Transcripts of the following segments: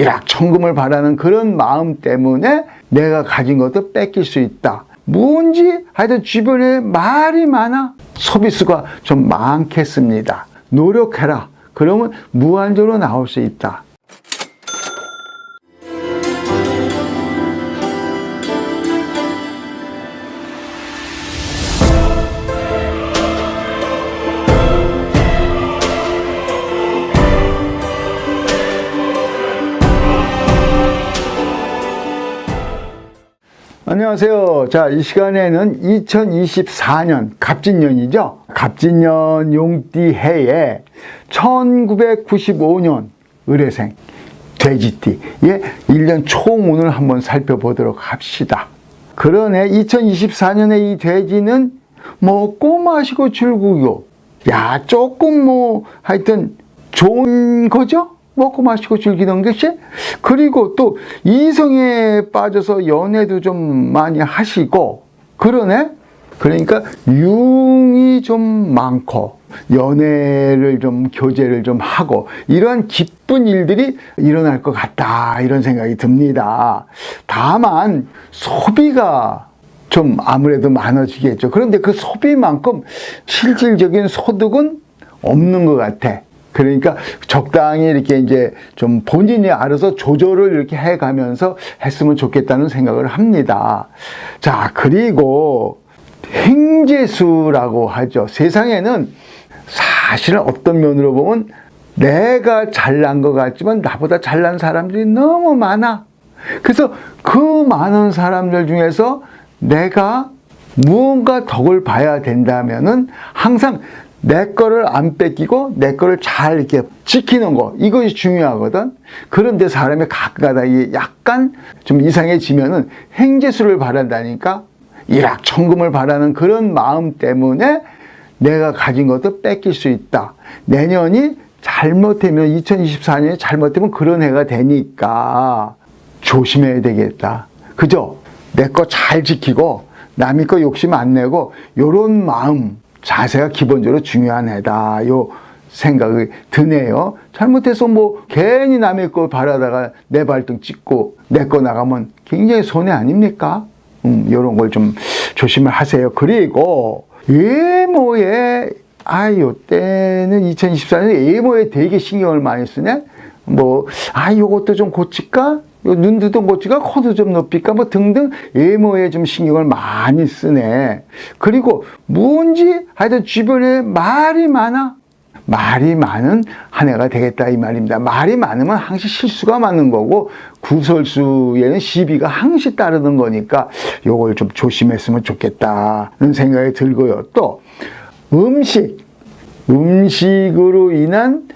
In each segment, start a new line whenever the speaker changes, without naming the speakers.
일확천금을 바라는 그런 마음 때문에 내가 가진 것도 뺏길 수 있다. 뭔지 하여튼 주변에 말이 많아. 소비수가 좀 많겠습니다. 노력해라. 그러면 무한적으로 나올 수 있다. 안녕하세요. 자, 이 시간에는 2024년 갑진년이죠. 갑진년 용띠 해에 1995년 의뢰생 돼지띠의 1년 총운을 한번 살펴보도록 합시다. 그러네 2024년에 이 돼지는 먹고 마시고 즐기고 야 조금 뭐 하여튼 좋은 거죠? 먹고 마시고 즐기는 것이 그리고 또 이성에 빠져서 연애도 좀 많이 하시고 그러네 그러니까 융이 좀 많고 연애를 좀 교제를 좀 하고 이러한 기쁜 일들이 일어날 것 같다 이런 생각이 듭니다. 다만 소비가 좀 아무래도 많아지겠죠. 그런데 그 소비만큼 실질적인 소득은 없는 것 같아. 그러니까 적당히 이렇게 이제 좀 본인이 알아서 조절을 이렇게 해 가면서 했으면 좋겠다는 생각을 합니다. 자, 그리고 행재수라고 하죠. 세상에는 사실은 어떤 면으로 보면 내가 잘난 것 같지만 나보다 잘난 사람들이 너무 많아. 그래서 그 많은 사람들 중에서 내가 무언가 덕을 봐야 된다면은 항상 내 거를 안 뺏기고 내 거를 잘 이렇게 지키는 거 이것이 중요하거든. 그런데 사람이 가끔가다 약간 좀 이상해지면은 행재수를 바란다니까 일확천금을 바라는 그런 마음 때문에 내가 가진 것도 뺏길 수 있다. 내년이 잘못되면 2024년이 잘못되면 그런 해가 되니까 조심해야 되겠다. 그죠? 내 거 잘 지키고 남의 거 욕심 안 내고 요런 마음 자세가 기본적으로 중요한 해다. 요 생각이 드네요. 잘못해서 뭐 괜히 남의 거 바라다가 내 발등 찍고 내 거 나가면 굉장히 손해 아닙니까? 음, 요런 걸 좀 조심을 하세요. 그리고 외모에 아, 요 때는 2024년에 외모에 되게 신경을 많이 쓰네? 뭐, 아, 요것도 좀 고칠까? 고칠까? 코도 좀 높일까? 뭐 등등 외모에 좀 신경을 많이 쓰네. 그리고 뭔지 하여튼 주변에 말이 많아. 말이 많은 한 해가 되겠다 이 말입니다. 말이 많으면 항시 실수가 많은 거고 구설수에는 시비가 항시 따르는 거니까 요걸 좀 조심했으면 좋겠다는 생각이 들고요. 또 음식, 음식으로 인한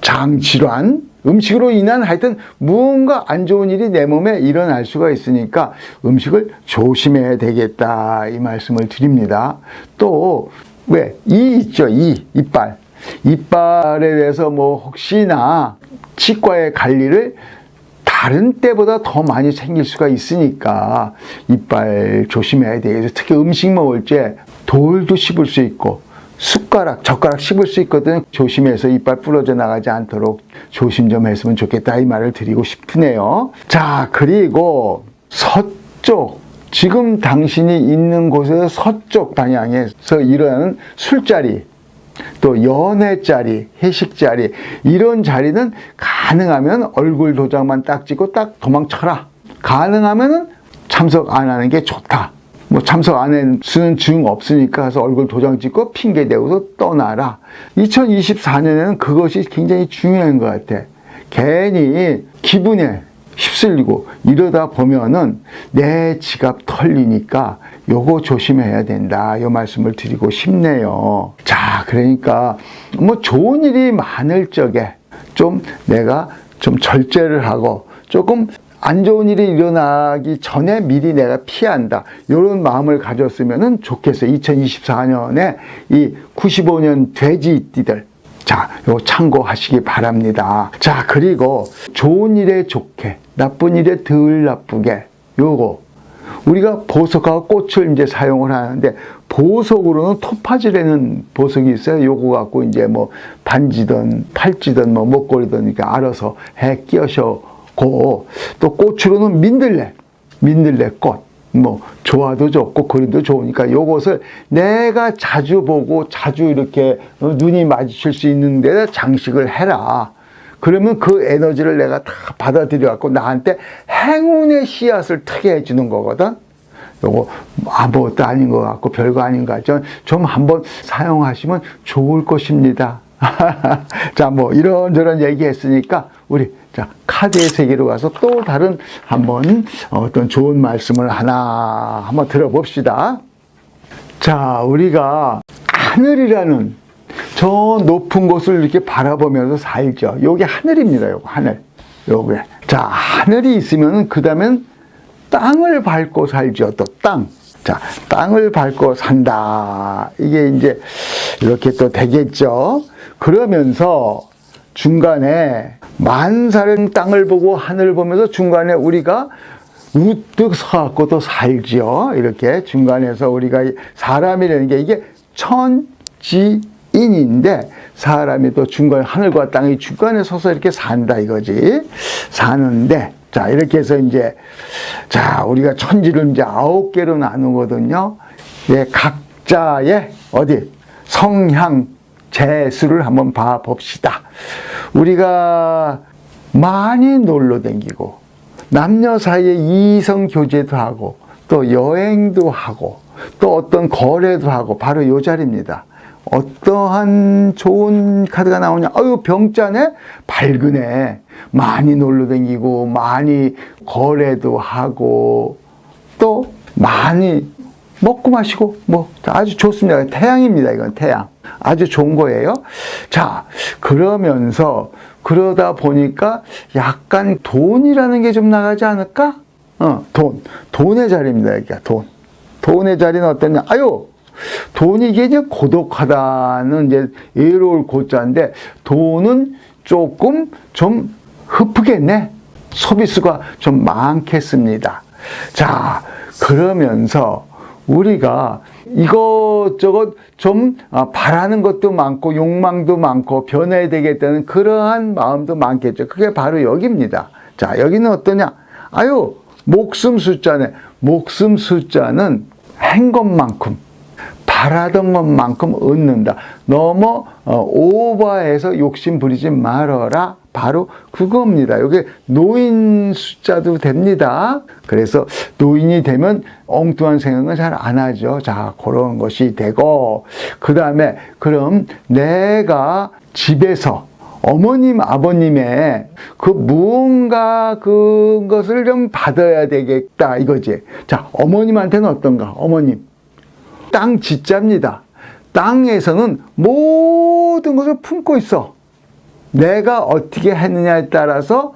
장질환, 음식으로 인한 하여튼 무언가 안 좋은 일이 내 몸에 일어날 수가 있으니까 음식을 조심해야 되겠다 이 말씀을 드립니다. 또 왜? 이 있죠, 이, 이빨. 이빨에 대해서 뭐 혹시나 갈 일을 다른 때보다 더 많이 생길 수가 있으니까 이빨 조심해야 되겠죠. 특히 음식 먹을 때 돌도 씹을 수 있고 숟가락, 젓가락 씹을 수 있거든. 조심해서 이빨 부러져 나가지 않도록 조심 좀 했으면 좋겠다. 이 말을 드리고 싶으네요. 자, 그리고 서쪽. 지금 당신이 있는 곳에서 서쪽 방향에서 일어나는 술자리, 또 연애 자리, 회식 자리, 이런 자리는 가능하면 얼굴 도장만 딱 찍고 딱 도망쳐라. 가능하면은 참석 안 하는 게 좋다. 뭐 참석 안할 수는 증 없으니까 해서 얼굴 도장 찍고 핑계 대고서 떠나라. 2024년에는 그것이 굉장히 중요한 것 같아. 괜히 기분에 휩쓸리고 이러다 보면은 내 지갑 털리니까 요거 조심해야 된다. 요 말씀을 드리고 싶네요. 자, 그러니까 뭐 좋은 일이 많을 적에 좀 내가 좀 절제를 하고 조금 안 좋은 일이 일어나기 전에 미리 내가 피한다. 이런 마음을 가졌으면 좋겠어요. 2024년에 이 95년 돼지띠들. 자, 요 참고하시기 바랍니다. 자, 그리고 좋은 일에 좋게, 나쁜 일에 덜 나쁘게, 요거. 우리가 보석하고 꽃을 이제 사용을 하는데, 보석으로는 토파지라는 보석이 있어요. 요거 갖고 이제 뭐 반지든 팔찌든 뭐 목걸이든 이렇게 알아서 해 끼어셔 고, 또 꽃으로는 민들레, 민들레 꽃. 뭐 좋아도 좋고 그림도 좋으니까 요것을 내가 자주 보고 자주 이렇게 어, 눈이 마주칠 수 있는 데다 장식을 해라. 그러면 그 에너지를 내가 다 받아들여 갖고 나한테 행운의 씨앗을 트게 해주는 거거든. 요거 아무것도 아닌 것 같고 별거 아닌 것 같죠. 좀 한번 사용하시면 좋을 것입니다. 자, 뭐 이런저런 얘기했으니까 우리 자 카드의 세계로 가서 또 다른 한번 어떤 좋은 말씀을 하나 한번 들어봅시다. 자, 우리가 하늘이라는 저 높은 곳을 이렇게 바라보면서 살죠. 요게 하늘입니다. 요거 하늘. 요게. 자, 하늘이 있으면 그 다음엔 땅을 밟고 살죠. 또 땅. 자, 땅을 밟고 산다. 이게 이제 이렇게 또 되겠죠. 그러면서 중간에 만사는 땅을 보고 하늘을 보면서 중간에 우리가 우뚝 서갖고 또 살지요. 이렇게 중간에서 우리가 이 사람이라는 게 이게 천지인인데 사람이 또 중간 하늘과 땅이 중간에 서서 이렇게 산다 이거지. 사는데 자 이렇게 해서 이제 자 우리가 천지를 이제 아홉 개로 나누거든요. 예, 각자의 어디 성향 재수를 한번 봐 봅시다. 우리가 많이 놀러 댕기고 남녀 사이에 이성 교제도 하고 또 여행도 하고 또 어떤 거래도 하고 바로 요 자리입니다. 어떠한 좋은 카드가 나오냐? 아유 병자네 밝으네. 많이 놀러 댕기고 많이 거래도 하고 또 많이 먹고 마시고 뭐 아주 좋습니다. 태양입니다. 이건 태양. 아주 좋은 거예요. 자, 그러면서 그러다 보니까 약간 돈이라는 게 좀 나가지 않을까? 어, 돈. 돈의 자리입니다. 여기가 돈. 돈의 자리는 어떠냐? 아유, 돈이 이게 이제 고독하다는 이제 예로울 고자인데 돈은 조금 좀 흡프겠네. 소비수가 좀 많겠습니다. 자, 그러면서 우리가 이것저것 좀 아, 바라는 것도 많고 욕망도 많고 변해야 되겠다는 그러한 마음도 많겠죠. 그게 바로 여기입니다. 자, 여기는 어떠냐? 아유, 목숨 숫자네. 목숨 숫자는 한 것만큼 바라던 것만큼 얻는다. 너무 어, 오버해서 욕심 부리지 말아라. 바로 그겁니다. 이게 노인 숫자도 됩니다. 그래서 노인이 되면 엉뚱한 생각은 잘 안 하죠. 자, 그런 것이 되고, 그 다음에 그럼 내가 집에서 어머님, 아버님의 그 무언가 그것을 좀 받아야 되겠다 이거지. 자, 어머님한테는 어떤가? 어머님. 땅 짓자입니다. 땅에서는 모든 것을 품고 있어. 내가 어떻게 했느냐에 따라서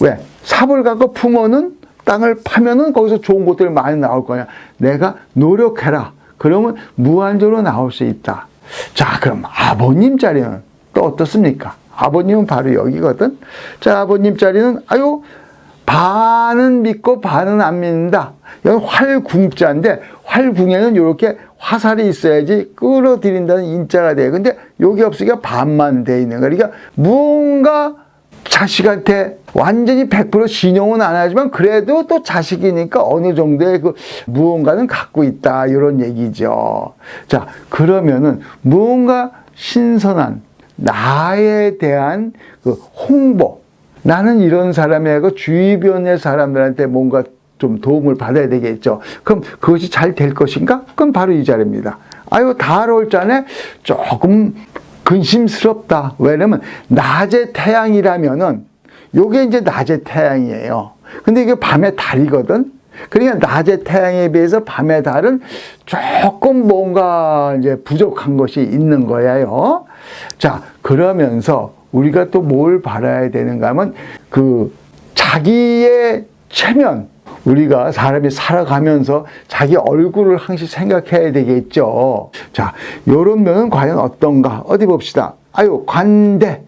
왜 삽을 갖고 품어는 땅을 파면은 거기서 좋은 것들이 많이 나올 거냐. 내가 노력해라. 그러면 무한적으로 나올 수 있다. 자, 그럼 아버님 자리는 또 어떻습니까? 아버님은 바로 여기거든. 자, 아버님 자리는 아유 반은 믿고 반은 안 믿는다. 여기 활궁자인데 활궁에는 이렇게 화살이 있어야지 끌어들인다는 인자가 돼. 근데 여기 없으니까 반만 돼 있는 거야. 그러니까 무언가 자식한테 완전히 100% 신용은 안 하지만 그래도 또 자식이니까 어느 정도의 그 무언가는 갖고 있다. 이런 얘기죠. 자, 그러면은 무언가 신선한 나에 대한 그 홍보. 나는 이런 사람이고 주변의 사람들한테 뭔가 좀 도움을 받아야 되겠죠. 그럼 그것이 잘 될 것인가? 그건 바로 이 자리입니다. 아유, 다올 자네 조금 근심스럽다. 왜냐면 낮의 태양이라면은 요게 이제 낮의 태양이에요. 근데 이게 밤의 달이거든. 그러니까 낮의 태양에 비해서 밤의 달은 조금 뭔가 이제 부족한 것이 있는 거예요. 자, 그러면서 우리가 또 뭘 바라야 되는가 하면 그 자기의 체면, 우리가 사람이 살아가면서 자기 얼굴을 항상 생각해야 되겠죠. 자, 요런 면은 과연 어떤가? 어디 봅시다. 아유, 관대.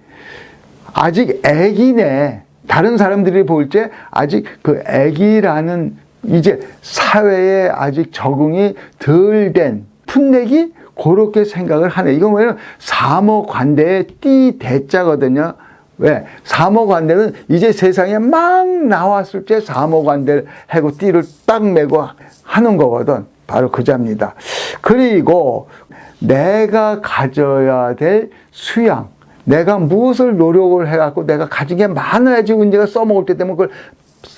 아직 애기네. 다른 사람들이 볼 때 아직 그 애기라는 이제 사회에 아직 적응이 덜 된 풋내기 그렇게 생각을 하네. 이건 왜냐면 사모 관대의 띠 대자거든요. 왜? 사모관대는 이제 세상에 막 나왔을 때 사모관대를 하고 띠를 딱 메고 하는 거거든. 바로 그 자입니다. 그리고 내가 가져야 될 수양, 내가 무엇을 노력을 해갖고 내가 가진 게 많아야지 은재가 써먹을 때 되면 그걸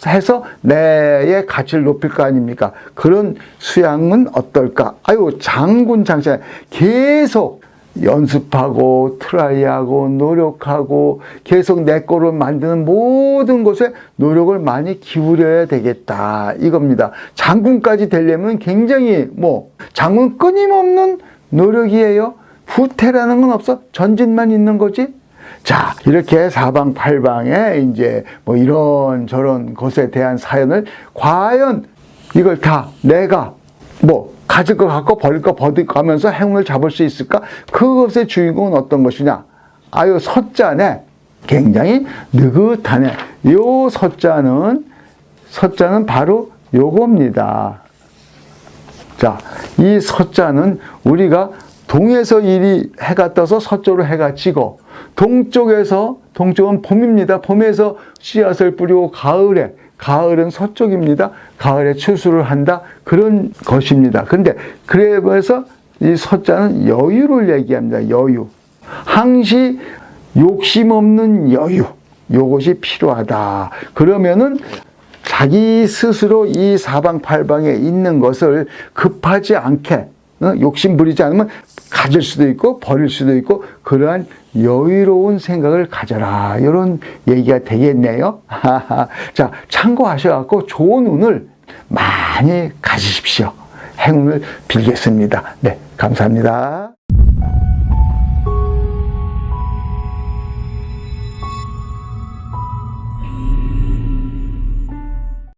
해서 내의 가치를 높일 거 아닙니까? 그런 수양은 어떨까? 아유, 장군 장사 계속 연습하고 트라이하고 노력하고 계속 내 거를 만드는 모든 것에 노력을 많이 기울여야 되겠다 이겁니다. 장군까지 되려면 굉장히 뭐 장군 끊임없는 노력이에요. 후퇴라는 건 없어. 전진만 있는 거지. 자, 이렇게 사방팔방에 이제 뭐 이런 저런 것에 대한 사연을 과연 이걸 다 내가 뭐 가질 거 갖고 버릴 거 버리면서 행운을 잡을 수 있을까? 그것의 주인공은 어떤 것이냐? 아유, 서자네. 굉장히 느긋하네. 요 서자는, 서자는 바로 요겁니다. 자, 이 서자는 우리가 동에서 일이 해가 떠서 서쪽으로 해가 지고 동쪽에서 동쪽은 봄입니다. 봄에서 씨앗을 뿌리고 가을에 가을은 서쪽입니다. 가을에 추수를 한다 그런 것입니다. 근데 그래서 이 서자는 여유를 얘기합니다. 여유. 항시 욕심 없는 여유. 요것이 필요하다. 그러면은 자기 스스로 이 사방팔방에 있는 것을 급하지 않게 어? 욕심 부리지 않으면 가질 수도 있고 버릴 수도 있고 그러한 여유로운 생각을 가져라 이런 얘기가 되겠네요. 자 참고하셔갖고 좋은 운을 많이 가지십시오. 행운을 빌겠습니다. 네 감사합니다.